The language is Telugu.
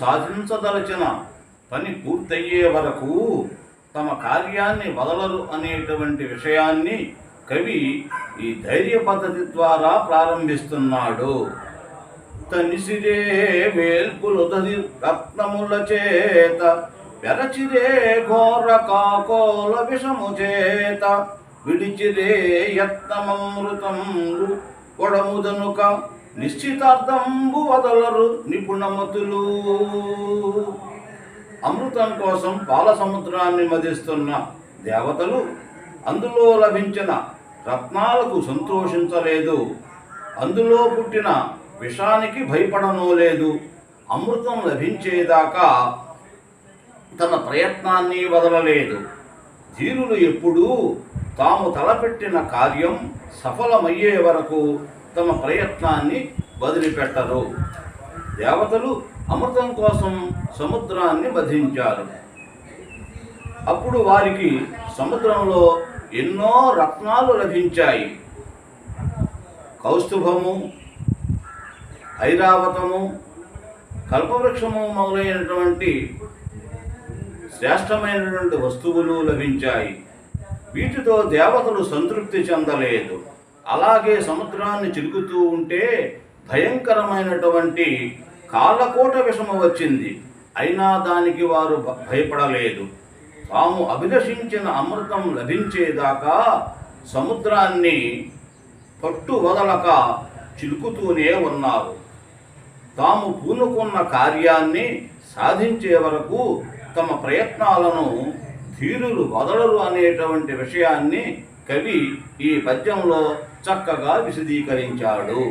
సాధించదలచిన పని పూర్తయ్యే వరకు తమ కార్యాన్ని వదలరు అనేటువంటి విషయాన్ని కవి ఈ ధైర్య పద్ధతి ద్వారా ప్రారంభిస్తున్నాడు. తనిసిరే వేల్పులుదది రత్నముల చేత పెరచిరే ఘోర కాకోల విషము చేత విడిచిరే యత్నమృతములు కొడముదనుక నిశ్చితార్థంబు వదలరు నిపుణమతులు. అమృతం కోసం పాల సముద్రాన్ని మదిస్తున్న దేవతలు అందులో లభించిన రత్నాలకు సంతోషించలేదు. అందులో పుట్టిన విషానికి భయపడనో లేదు. అమృతం లభించేదాకా తన ప్రయత్నాన్ని వదలలేదు. ధీరులు ఎప్పుడూ తాము తలపెట్టిన కార్యం సఫలమయ్యే వరకు తమ ప్రయత్నాన్ని వదిలిపెట్టరు. దేవతలు అమృతం కోసం సముద్రాన్ని వధించారు. అప్పుడు వారికి సముద్రంలో ఎన్నో రత్నాలు లభించాయి. కౌస్తుభము ఐరావతము కల్పవృక్షము మొదలైనటువంటి శ్రేష్టమైనటువంటి వస్తువులు లభించాయి. వీటితో దేవతలు సంతృప్తి చెందలేదు. అలాగే సముద్రాన్ని చిలుకుతూ ఉంటే భయంకరమైనటువంటి కాలకోట విషము వచ్చింది. అయినా దానికి వారు భయపడలేదు. తాము అభిలషించిన అమృతం లభించేదాకా సముద్రాన్ని పట్టు వదలక చిలుకుతూనే ఉన్నారు. తాము పూనుకున్న కార్యాన్ని సాధించే వరకు తమ ప్రయత్నాలను ధీరులు వదలరు అనేటువంటి విషయాన్ని కవి ఈ పద్యంలో చక్కగా విశదీకరించాడు